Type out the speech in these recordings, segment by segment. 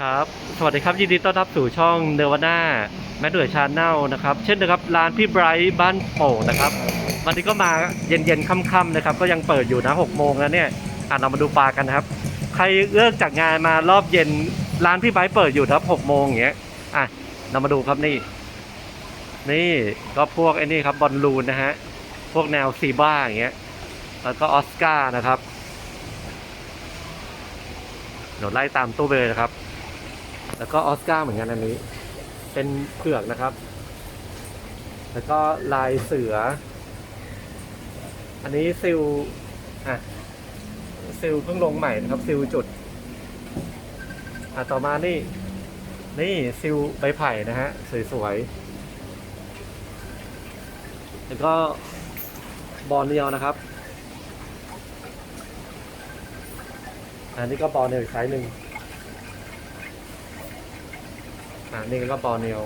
ครับ สวัสดีครับยินดีต้อนรับสู่ช่องเนวาน่าแมดเดือชาแนลนะครับ เช่นนะครับร้านพี่ไบรท์บ้านโป่งนะครับ วันนี้ก็มาเย็นๆค่ำๆนะครับ ก็ยังเปิดอยู่นะ6โมงแล้วเนี่ยอะเรามาดูปลากันนะครับ ใครเลิกจากงานมารอบเย็นร้านพี่ไบรท์เปิดอยู่นะครับ6โมงอย่างเงี้ยอะเรามาดูครับนี่ นี่ก็พวกไอ้นี่ครับบอลลูนนะฮะพวกแนวซีบ้าอย่างเงี้ยแล้วก็ออสการ์นะครับเดี๋ยวไล่ตามตู้ไปเลยนะครับ แล้วก็ออสการ์เหมือนกันอันนี้ เป็นเผือกนะครับ แล้วก็ลายเสือ อันนี้ซิลอะซิลเพิ่งลงใหม่นะครับซิลจุดอะต่อมานี่ นี่ซิลใบไผ่นะฮะสวยๆแล้วก็บอลเนียวนะครับ อันนี้ก็บอลเนียวอีกไซส์หนึ่ง อ่านี่ก็บอเนล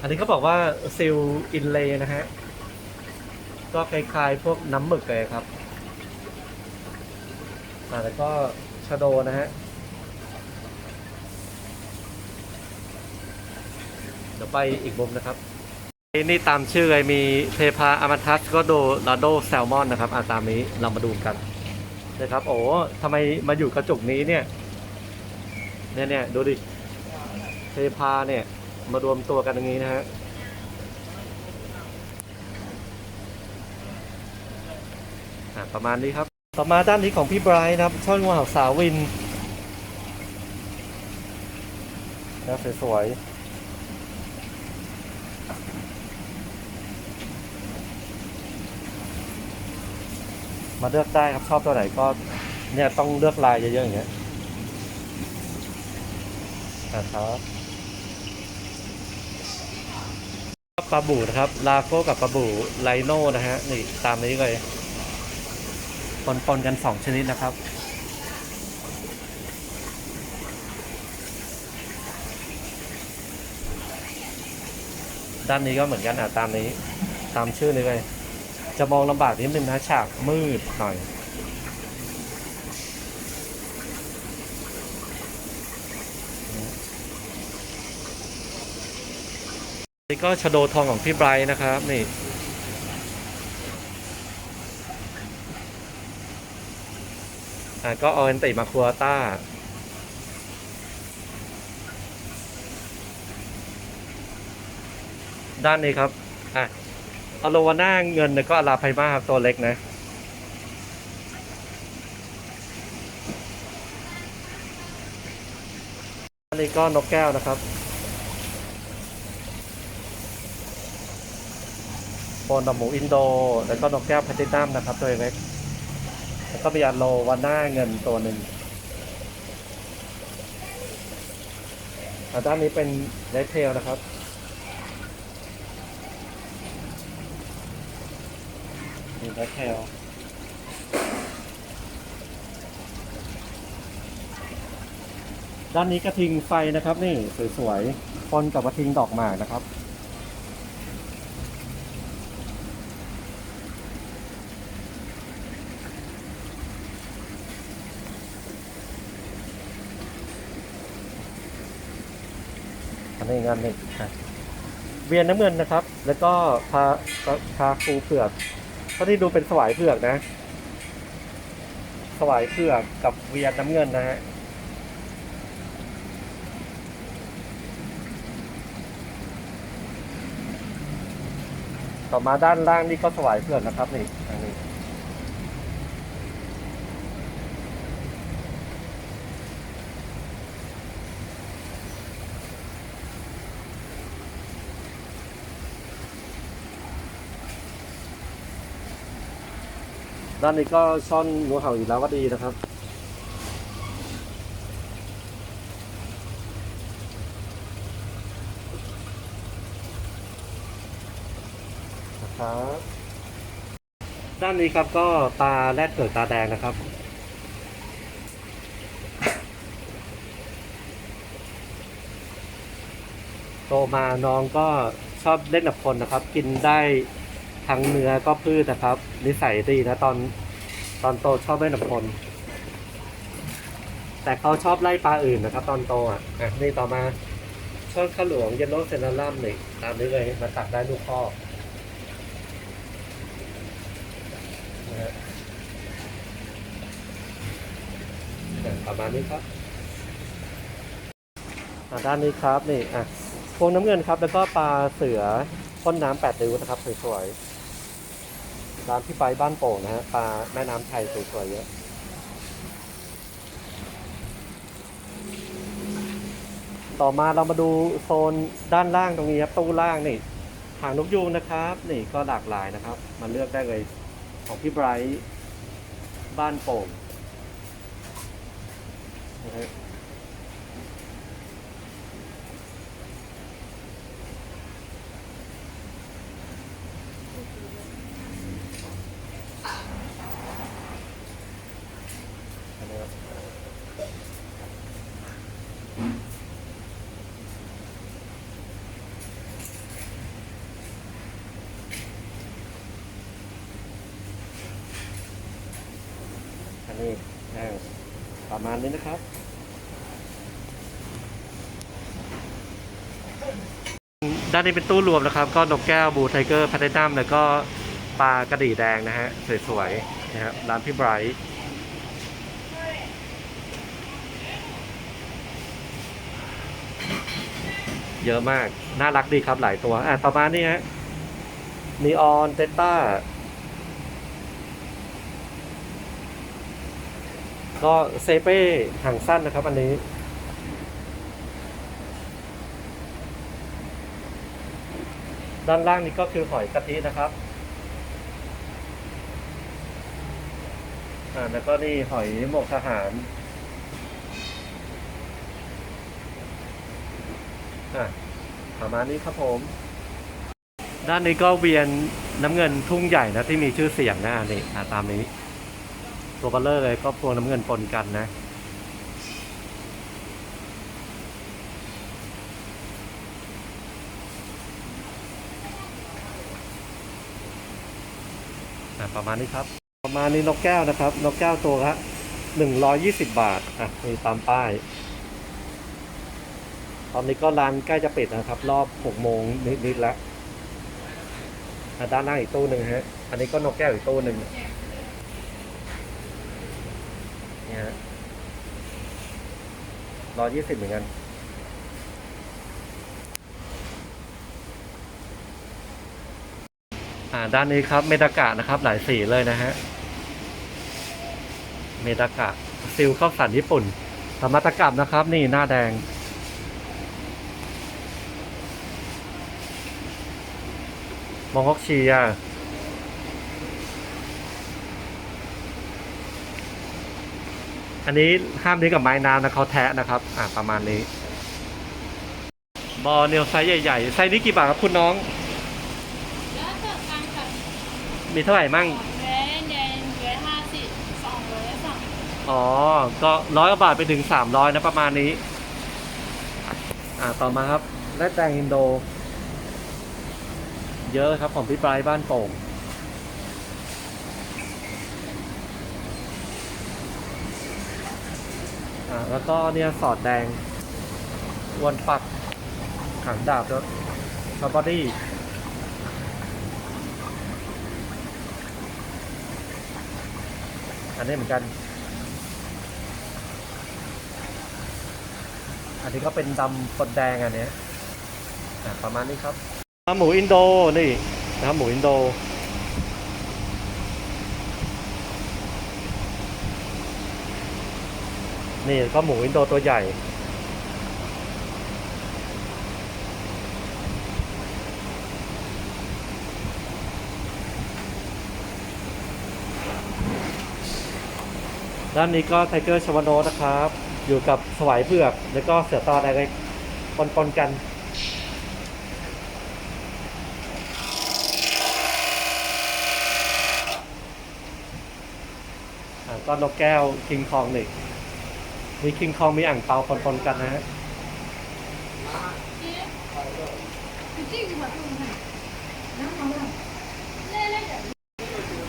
อันนี้เขาบอกว่าซิลอินเลนะฮะ ก็คล้ายๆพวกน้ำหมึกเลยครับ อ่าแล้วก็ชาโดนะฮะ เดี๋ยวไปอีกมุมนะครับนี่ตามชื่อเลยมีเทพาอามาทัสก็โดลาโดแซลมอนนะครับอาตามนี้เรามาดูกันนะครับ โอ้ทำไมมาอยู่กระจุกนี้เนี่ย เนี่ยเนี่ยดูดิเทพาเนี่ย มารวมตัวกันอย่างนี้นะฮะประมาณนี้ครับ ต่อมาด้านนี้ของพี่ไบรท์นะครับ ช่องงูเห่าสาววินนะสวยๆมาเลือกได้ครับชอบตัวไหนก็เนี่ยต้องเลือกลายเยอะๆอย่างเงี้ย นะครับปลาบูนะครับ ลาโก้กับปลาบูไลโน่นะฮะ นี่ตามนี้เลยปนปนกันสองชนิดนะครับ ด้านนี้ก็เหมือนกันอะตามนี้ ตามชื่อนี้เลย จะมองลำบากนิดนึงนะฉากมืดหน่อย นี่ก็ชโดทองของพี่ไบรท์นะครับนี่อ่าก็ออนติมาคัวต้าด้านนี้ครับ อะอโลวาน่าเงินนี่ยก็อลาไพมาครับตัวเล็กนะ อันนี้ก็นกแก้วนะครับ โป นดอกหมูอินโด แล้วก็นกแก้วแพลตินัมนะครับ ตัวเล็ก แล้วก็มีอันโลวาน่าเงินตัวหนึ่งด้านนี้เป็นเลดเทลนะครับมีเลดเทลด้านนี้กระทิงไฟนะครับ นี่สวยๆปนกับกระทิงดอกหมากนะครับ นงานนี้อะเวียนน้ำเงินนะครับ แล้วก็พาพาคูเผือกก็ที่ดูเป็นสวายเผือกนะ สวายเผือกกับเวียนน้ำเงินนะฮะต่อมาด้านล่างนี่ก็สวายเผือกนะครับนี่อันนี้ ด้านนี้ก็ช่อนงูเห่าอีกแล้วก็ดีนะครับ นะครับด้านนี้ครับก็ตาแรดเกิดตาแดงนะครับโตมาน้องก็ชอบเล่นกับคนนะครับ กินได้ ทั้งเนื้อก็พืชนะครับ นิสัยดีนะตอนตอนโตชอบเล่นกับคน แต่เขาชอบไล่ปลาอื่นนะครับ ตอนโตอะอะนี่ต่อมาช่อนข้าหลวงเยลโลเซนาลัมนี่ตามนี้เลยมาตักได้ลูกข้อประมาณนี้ครับด้านนี้ครับนี่อะพวงน้ำเงินครับ แล้วก็ปลาเสือพ่นน้ำแปดริ้วนะครับสวยๆ ร้านที่ไปบ้านโป่งนะฮะปลาแม่น้ำไทยสวยๆเยอะต่อมาเรามาดูโซนด้านล่างตรงนี้ครับตู้ล่างนี่หางนกยูงนะครับ นี่ก็หลากหลายนะครับ มาเลือกได้เลยของพี่ไบรท์บ้านโป่งนะฮะอันนี้ครับอันนี้อ่า มาณนี้นะครับด้านนี้เป็นตู้รวมนะครับ ก็นกแก้วบูไทเกอร์แพทเทนัมแล้วก็ปลากระดี่แดงนะฮะ สวยๆนะครับร้านพี่ไบรท์เยอะมาก น่ารักดีครับหลายตัว อะ ต่อมานี่ฮะนีออนเตต้า ก็เซเป้หางสั้นนะครับ อันนี้ด้านล่างนี้ก็คือหอยกะทินะครับอ่าแล้วก็นี่หอยหมกทหารอะประมาณนี้ครับผม ด้านนี้ก็เวียนน้ำเงินทุ่งใหญ่นะที่มีชื่อเสียงนะนี่อ่าตามนี้ ตัวเบลเลอร์เลยก็พวงน้ำเงินปนกันนะ ประมาณนี้ครับ ประมาณนี้นกแก้วนะครับ นกแก้วตัวละหนึ่งร้อยยี่สิบบาท อะมีตามป้าย ตอนนี้ก็ร้านใกล้จะปิดนะครับ รอบหกโมงนิดๆแล้วอะด้านล่างอีกตู้หนึ่งฮะ อันนี้ก็นกแก้วอีกตู้หนึ่งเนี่ย ฮะร้อยยี่สิบเหมือนกัน อ่า ด้านนี้ครับเมตากะนะครับ หลายสีเลยนะฮะ เมตากะซิลข้าวสารญี่ปุ่นธรรมตะกับนะครับ นี่หน้าแดง มองฮอกชีย อันนี้ห้ามนี้กับไม้น้ำนะเขาแทะนะครับ อ่าประมาณนี้บอเนียวไซส์ใหญ่ๆไซส์นี้กี่บาทครับคุณน้อง แล้วแต่การกับมีเท่าไหร่มั่งสองร้อยเยนร้อยห้าสิบสองร้อยสองอ๋อ ก็ร้อยกว่าบาทไปถึงสามร้อยนะประมาณนี้ อ่าต่อมาครับและแตงอินโด เยอะครับของพี่ปลายบ้านโป่ง อ่าแล้วก็เนี่ยสอดแดงอวนปักขังดาบแล้วคาร์บอดี้อันนี้เหมือนกัน อันนี้ก็เป็นดำปนแดงอันเนี้ยประมาณนี้ครับหมูอินโดนี่นะครับหมูอินโด นี่ก็หมูอินโดตัวใหญ่ ด้านนี้ก็ไทเกอร์ชวโนนะครับ อยู่กับสวายเผือก แล้วก็เสือตออะไรปนๆกันอ่าก็นกแก้วคิงคองนี่ มีคิงคองมีอ่างเปาปนๆกันนะฮะอะน้ำมันเล่นเล่นแบบ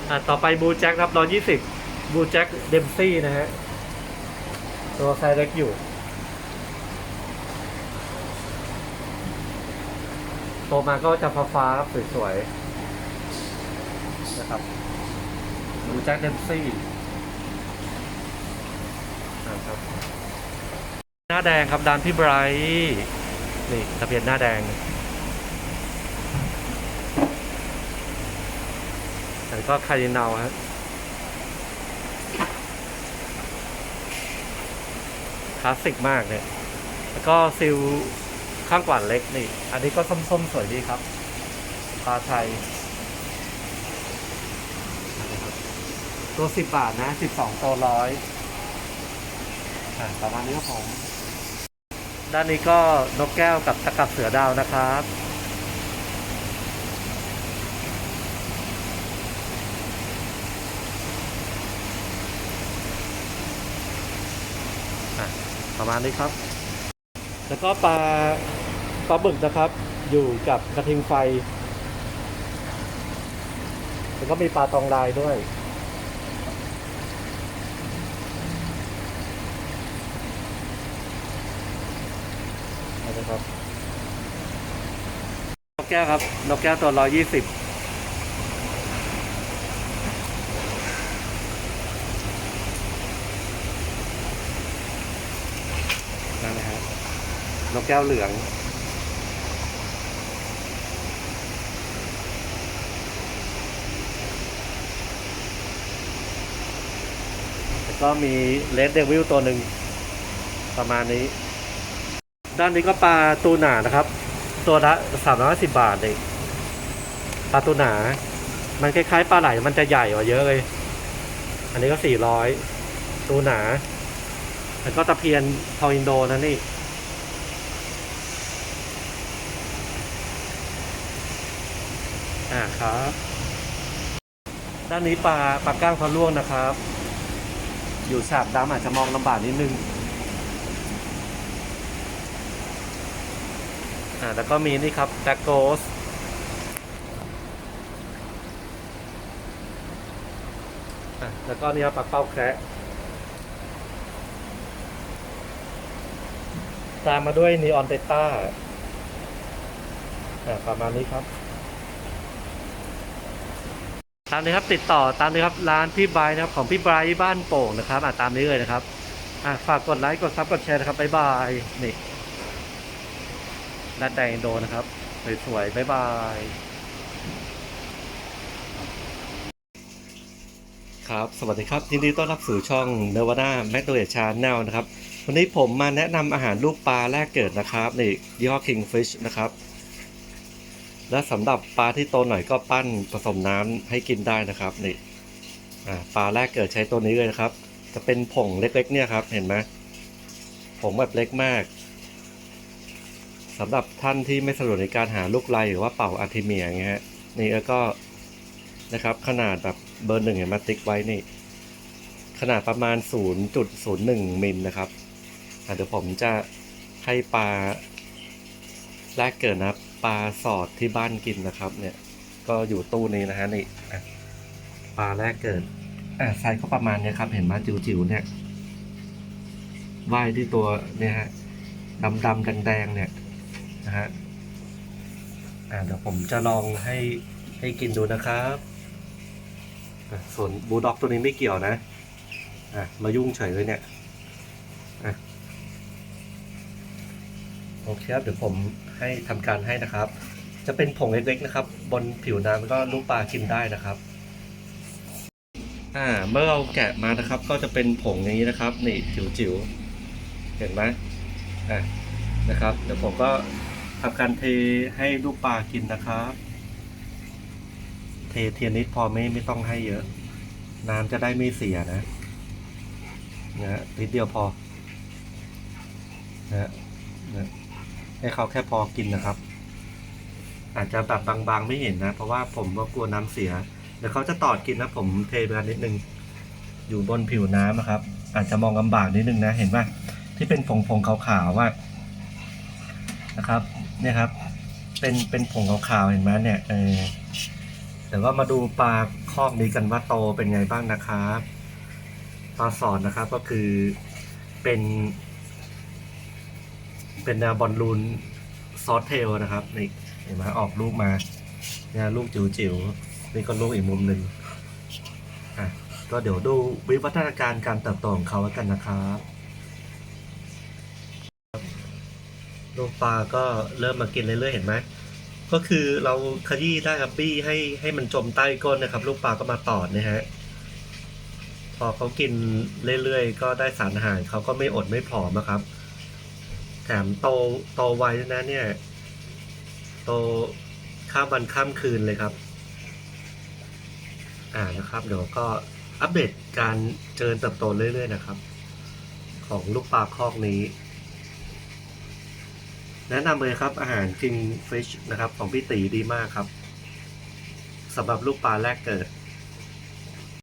อ่าต่อไปบูแจ็คครับร้อยยี่สิบบูแจ็คเดมซี่นะฮะ ตัวไซเล็กอยู่โตมาก็จะฟ้าฟ้าๆครับสวยๆนะครับดูแจ็คเดมซี่ ครับ หน้าแดงครับดานพี่ไบรท์นี่ทะเบียนหน้าแดงแล้วก็คารินาวครับคลาสสิกมากเนี่ย แล้วก็ซิลข้างกวาดเล็กนี่ อันนี้ก็ส้มๆ สวยดีครับปลาไทย ตัวสิบบาทนะสิบสองตัวร้อย อะประมาณนี้ครับผม ด้านนี้ก็นกแก้วกับตะกับเสือดาวนะครับ อะประมาณนี้ครับ แล้วก็ปลาปลาบึกนะครับ อยู่กับกระทิงไฟ แล้วก็มีปลาตองลายด้วย นะครับ นก แก้วครับ นกแก้วตัวร้อยยี่สิบนั่นนะฮะนกแก้วเหลือง แล้วก็มีเลดเดวิลตัวหนึ่งประมาณนี้ ด้านนี้ก็ปลาตูหนานะครับ ตัวละสามร้อยสิบบาทเองปลาตูหนา มันคล้ายๆปลาไหลมันจะใหญ่กว่าเยอะเลย อันนี้ก็สี่ร้อยตูหนา แล้วก็ตะเพียนทองอินโดนะนี่อ่าครับด้านนี้ปลาปลาก้างพะล่วงนะครับ อยู่ฉาบดำอาจจะมองลำบากนิดนึง อ่าแล้วก็มีนี่ครับแบ็กโกสอะแล้วก็นี่ครับปลาเป้าแคระตามมาด้วยนีออนเตต้าอ่าประมาณนี้ครับ ตามนี้ครับติดต่อตามนี้ครับร้านพี่ไบรท์นะครับของพี่ไบรท์บ้านโป่งนะครับอ่าตามนี้เลยนะครับอ่าฝากกดไลค์กดซับกดแชร์นะครับบ๊ายบายนี่ ด้าแดงอินโดนะครับ สวยๆบ๊ายบาย ครับ สวัสดีครับ ยินดีต้อนรับสู่ช่องเนวาน่าแมคโดเรชาแนลนะครับ วันนี้ผมมาแนะนำอาหารลูกปลาแรกเกิดนะครับนี่ยี่ห้อ Kingfish นะครับ และสำหรับปลาที่โตหน่อยก็ปั้นผสมน้ำให้กินได้นะครับนี่ปลาแรกเกิดใช้ตัวนี้เลยนะครับ จะเป็นผงเล็กๆ เนี่ยครับ เห็นไหมผงแบบเล็กมาก สำหรับท่านที่ไม่สะดวกในการหาลูกไลหรือว่าเป่าอาร์ติเมียอย่างเงี้ยฮะนี่แล้วก็นะครับขนาดแบบเบอร์หนึ่งเห็นมาติ๊กไว้นี่ ขนาดประมาณ 0.01 มิลนะครับเดี๋ยวผมจะให้ปลาแรกเกิดนะปลาสอดที่บ้านกินนะครับ เนี่ย ก็อยู่ตู้นี้นะฮะนี่ปลาแรกเกิดอะไซส์ก็ประมาณเนี้ยครับ เห็นไหมจิ๋วๆเนี่ยว่ายที่ตัวเนี่ยฮะดำๆแดงๆเนี่ย นะฮะอ่าเดี๋ยวผมจะลองให้ให้กินดูนะครับส่วนบูลด็อกตัวนี้ไม่เกี่ยวนะอะมายุ่งเฉยเลยเนี่ยอะโอเคครับเดี๋ยวผมให้ทำการให้นะครับ จะเป็นผงเล็กๆนะครับ บนผิวน้ำก็ลูกปลากินได้นะครับอ่าเมื่อเราแกะมานะครับ ก็จะเป็นผงอย่างนี้นะครับ นี่จิ๋วๆเห็นไหมอะนะครับเดี๋ยวผมก็ ทำการเทให้ลูกปลากินนะครับ เทเทียนิดพอไม่ไม่ต้องให้เยอะ น้ำจะได้ไม่เสียนะนะนิดเดียวพอนะนะให้เขาแค่พอกินนะครับ อาจจะแบบบางๆไม่เห็นนะ เพราะว่าผมก็กลัวน้ำเสียเดี๋ยวเขาจะตอดกินนะผมเทไปนิดนึงอยู่บนผิวน้ำนะครับ อาจจะมองลำบากนิดนึงนะ เห็นป่ะที่เป็นผงๆขาวๆว่านะครับ เนี่ยครับ เป็นเป็นผงขาวๆเห็นไหมเนี่ยเออแต่ว่ามาดูปลาคอกนี้กันว่าโตเป็นไงบ้างนะครับปลาสอนนะครับก็คือเป็น เป็นแนวบอลลูนซอสเทลนะครับนี่เห็นไหมออกลูกมาเนี่ยลูกจิ๋วๆนี่ก็ลูกอีกมุมหนึ่งอะก็เดี๋ยวดูวิวัฒนาการการเติบโตของเขาแล้วกันนะครับ ลูกปลาก็เริ่มมากินเรื่อยๆเห็นไหมก็คือเราขยี้ได้ครับบี้ให้ให้มันจมใต้ก้นนะครับ ลูกปลาก็มาตอดนะฮะพอเขากินเรื่อยๆก็ได้สารอาหารเขาก็ไม่อดไม่ผอมนะครับ แถมโตโตไวด้วยนะเนี่ยโตข้ามวันข้ามคืนเลยครับ อ่านะครับเดี๋ยวก็อัปเดตการเจริญเติบโตเรื่อยๆนะครับ ของลูกปลาคอกนี้ แนะนำเลยครับอาหาร King Fish นะครับของพี่ตีดีมากครับสำหรับลูกปลาแรกเกิด